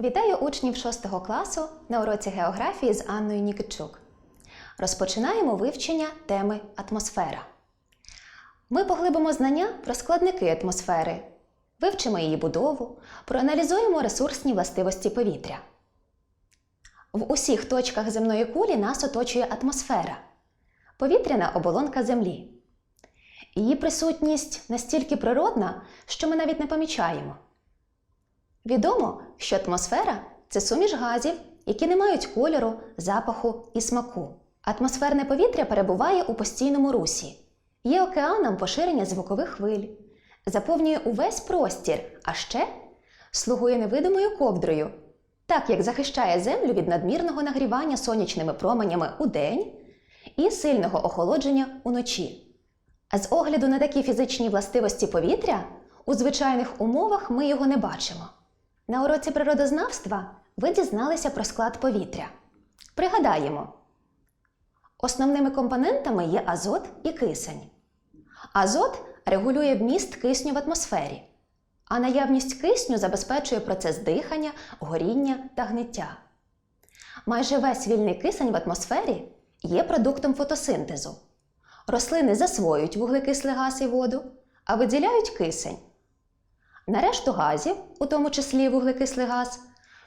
Вітаю учнів 6 класу на уроці географії з Анною Нікичук. Розпочинаємо вивчення теми атмосфера. Ми поглибимо знання про складники атмосфери, вивчимо її будову, проаналізуємо ресурсні властивості повітря. В усіх точках земної кулі нас оточує атмосфера повітряна оболонка Землі. Її присутність настільки природна, що ми навіть не помічаємо. Відомо, що атмосфера це суміш газів, які не мають кольору, запаху і смаку. Атмосферне повітря перебуває у постійному русі, є океаном поширення звукових хвиль, заповнює увесь простір, а ще слугує невидимою ковдрою, так як захищає землю від надмірного нагрівання сонячними променями у день і сильного охолодження уночі. А з огляду на такі фізичні властивості повітря, у звичайних умовах ми його не бачимо. На уроці природознавства ви дізналися про склад повітря. Пригадаємо, основними компонентами є азот і кисень. Азот регулює вміст кисню в атмосфері, а наявність кисню забезпечує процес дихання, горіння та гниття. Майже весь вільний кисень в атмосфері є продуктом фотосинтезу. Рослини засвоюють вуглекислий газ і воду, а виділяють кисень. На решту газів, у тому числі вуглекислий газ,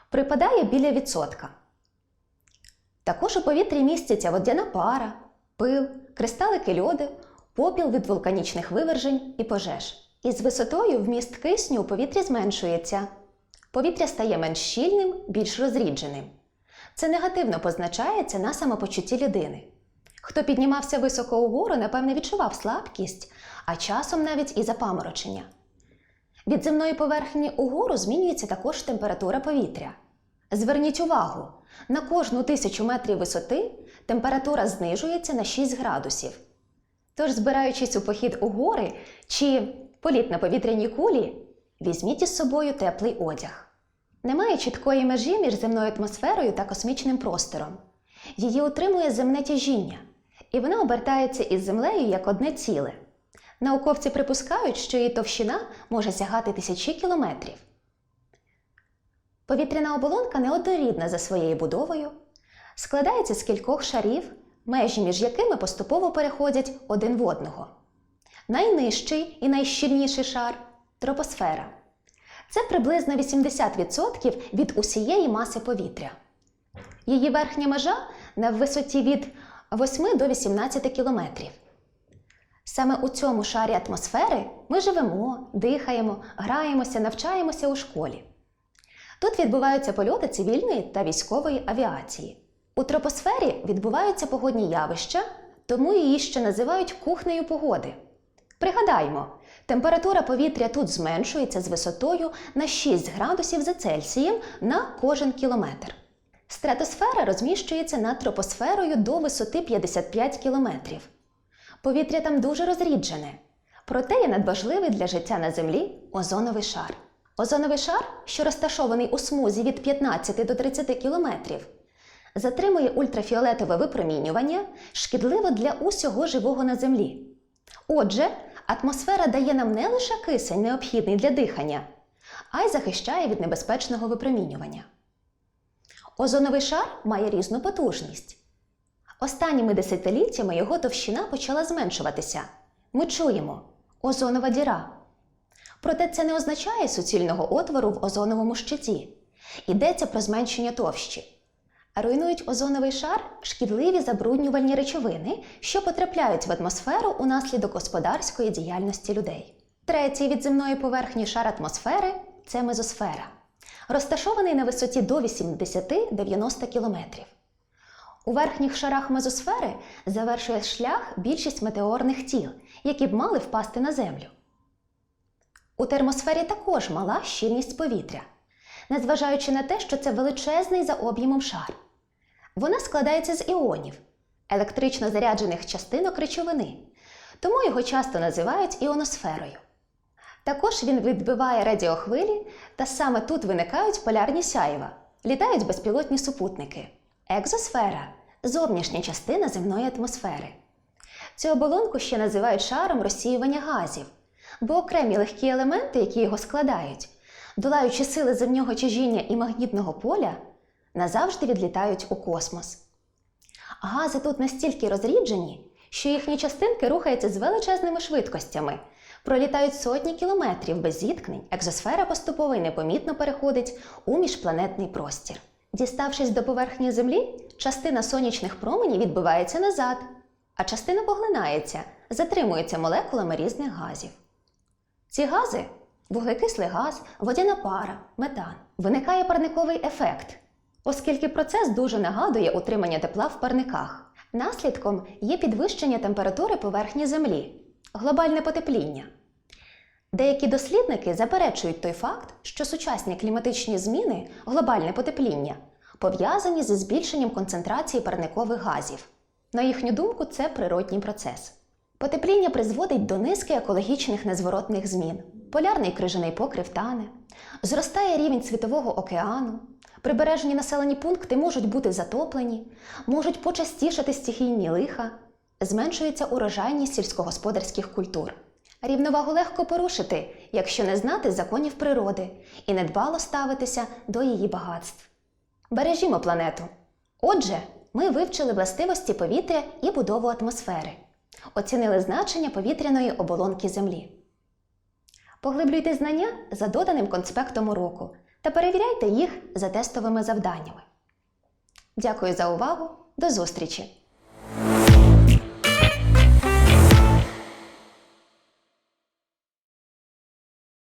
припадає біля відсотка. Також у повітрі містяться водяна пара, пил, кристалики льоду, попіл від вулканічних вивержень і пожеж. Із висотою вміст кисню у повітрі зменшується. Повітря стає менш щільним, більш розрідженим. Це негативно позначається на самопочутті людини. Хто піднімався високо угору, напевне, відчував слабкість, а часом навіть і запаморочення. Від земної поверхні угору змінюється також температура повітря. Зверніть увагу, на кожну тисячу метрів висоти температура знижується на 6 градусів. Тож, збираючись у похід у гори чи політ на повітряній кулі, візьміть із собою теплий одяг. Немає чіткої межі між земною атмосферою та космічним простором. Її утримує земне тяжіння, і вона обертається із землею як одне ціле. Науковці припускають, що її товщина може сягати тисячі кілометрів. Повітряна оболонка неоднорідна за своєю будовою, складається з кількох шарів, межі між якими поступово переходять один в одного. Найнижчий і найщільніший шар тропосфера. Це приблизно 80% від усієї маси повітря. Її верхня межа на висоті від 8 до 18 кілометрів. Саме у цьому шарі атмосфери ми живемо, дихаємо, граємося, навчаємося у школі. Тут відбуваються польоти цивільної та військової авіації. У тропосфері відбуваються погодні явища, тому її ще називають кухнею погоди. Пригадаємо, температура повітря тут зменшується з висотою на 6 градусів за Цельсієм на кожен кілометр. Стратосфера розміщується над тропосферою до висоти 55 кілометрів. Повітря там дуже розріджене, проте є надважливий для життя на Землі озоновий шар. Озоновий шар, що розташований у смузі від 15 до 30 кілометрів, затримує ультрафіолетове випромінювання, шкідливо для усього живого на Землі. Отже, атмосфера дає нам не лише кисень, необхідний для дихання, а й захищає від небезпечного випромінювання. Озоновий шар має різну потужність. Останніми десятиліттями його товщина почала зменшуватися. Ми чуємо озонова діра. Проте це не означає суцільного отвору в озоновому щиті. Йдеться про зменшення товщі. Руйнують озоновий шар шкідливі забруднювальні речовини, що потрапляють в атмосферу унаслідок господарської діяльності людей. Третій від земної поверхні шар атмосфери це мезосфера, розташований на висоті до 80-90 кілометрів. У верхніх шарах мезосфери завершує шлях більшість метеорних тіл, які б мали впасти на землю. У термосфері також мала щільність повітря, незважаючи на те, що це величезний за об'ємом шар. Вона складається з іонів, електрично заряджених частинок речовини, тому його часто називають іоносферою. Також він відбиває радіохвилі, та саме тут виникають полярні сяєва, літають безпілотні супутники. Екзосфера зовнішня частина земної атмосфери. Цю оболонку ще називають шаром розсіювання газів, бо окремі легкі елементи, які його складають, долаючи сили земного тяжіння і магнітного поля, назавжди відлітають у космос. Гази тут настільки розріджені, що їхні частинки рухаються з величезними швидкостями, пролітають сотні кілометрів без зіткнень, екзосфера поступово і непомітно переходить у міжпланетний простір. Діставшись до поверхні Землі, частина сонячних променів відбивається назад, а частина поглинається, затримується молекулами різних газів. Ці гази вуглекислий газ, водяна пара, метан. Виникає парниковий ефект, оскільки процес дуже нагадує утримання тепла в парниках. Наслідком є підвищення температури поверхні Землі, глобальне потепління. Деякі дослідники заперечують той факт, що сучасні кліматичні зміни, глобальне потепління, пов'язані зі збільшенням концентрації парникових газів. На їхню думку, це природній процес. Потепління призводить до низки екологічних незворотних змін. Полярний крижаний покрив тане, зростає рівень світового океану, прибережні населені пункти можуть бути затоплені, можуть почастішати стихійні лиха, зменшується урожайність сільськогосподарських культур. Рівновагу легко порушити, якщо не знати законів природи і недбало ставитися до її багатств. Бережімо планету. Отже, ми вивчили властивості повітря і будову атмосфери, оцінили значення повітряної оболонки Землі. Поглиблюйте знання за доданим конспектом уроку та перевіряйте їх за тестовими завданнями. Дякую за увагу. До зустрічі!